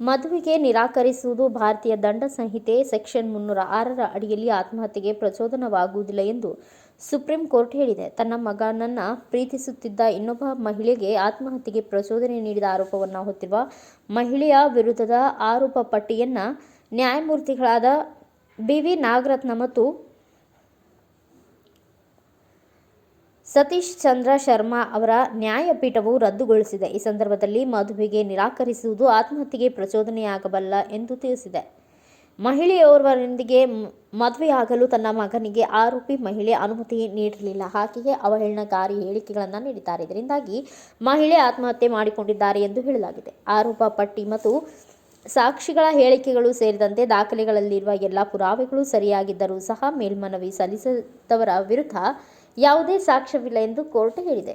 ಮದುವಿಗೆ ನಿರಾಕರಿಸುವುದು ಭಾರತೀಯ ದಂಡ ಸಂಹಿತೆ ಸೆಕ್ಷನ್ ಮುನ್ನೂರ ಆರರ ಅಡಿಯಲ್ಲಿ ಆತ್ಮಹತ್ಯೆಗೆ ಪ್ರಚೋದನವಾಗುವುದಿಲ್ಲ ಎಂದು ಸುಪ್ರೀಂ ಕೋರ್ಟ್ ಹೇಳಿದೆ. ತನ್ನ ಮಗನನ್ನ ಪ್ರೀತಿಸುತ್ತಿದ್ದ ಇನ್ನೊಬ್ಬ ಮಹಿಳೆಗೆ ಆತ್ಮಹತ್ಯೆಗೆ ಪ್ರಚೋದನೆ ನೀಡಿದ ಆರೋಪವನ್ನು ಹೊತ್ತಿರುವ ಮಹಿಳೆಯ ವಿರುದ್ಧದ ಆರೋಪ ಪಟ್ಟಿಯನ್ನ ನ್ಯಾಯಮೂರ್ತಿಗಳಾದ ಬಿವಿ ನಾಗರತ್ನ ಮತ್ತು ಸತೀಶ್ ಚಂದ್ರ ಶರ್ಮಾ ಅವರ ನ್ಯಾಯಪೀಠವು ರದ್ದುಗೊಳಿಸಿದೆ. ಈ ಸಂದರ್ಭದಲ್ಲಿ ಮದುವೆಗೆ ನಿರಾಕರಿಸುವುದು ಆತ್ಮಹತ್ಯೆಗೆ ಪ್ರಚೋದನೆಯಾಗಬಲ್ಲ ಎಂದು ತಿಳಿಸಿದೆ. ಮಹಿಳೆಯೋರ್ವರೊಂದಿಗೆ ಮದುವೆಯಾಗಲು ತನ್ನ ಮಗನಿಗೆ ಆರೋಪಿ ಮಹಿಳೆ ಅನುಮತಿ ನೀಡಿರಲಿಲ್ಲ. ಹಾಗೆಯೇ ಅವಹೇಳನಕಾರಿ ಹೇಳಿಕೆಗಳನ್ನು ನೀಡಿದ್ದಾರೆ. ಇದರಿಂದಾಗಿ ಮಹಿಳೆ ಆತ್ಮಹತ್ಯೆ ಮಾಡಿಕೊಂಡಿದ್ದಾರೆ ಎಂದು ಹೇಳಲಾಗಿದೆ. ಆರೋಪ, ಪಟ್ಟಿ ಮತ್ತು ಸಾಕ್ಷಿಗಳ ಹೇಳಿಕೆಗಳು ಸೇರಿದಂತೆ ದಾಖಲೆಗಳಲ್ಲಿರುವ ಎಲ್ಲ ಪುರಾವೆಗಳು ಸರಿಯಾಗಿದ್ದರೂ ಸಹ ಮೇಲ್ಮನವಿ ಸಲ್ಲಿಸಿದವರ ವಿರುದ್ಧ ಯಾವುದೇ ಸಾಕ್ಷ್ಯವಿಲ್ಲ ಎಂದು ಕೋರ್ಟ್ ಹೇಳಿದೆ.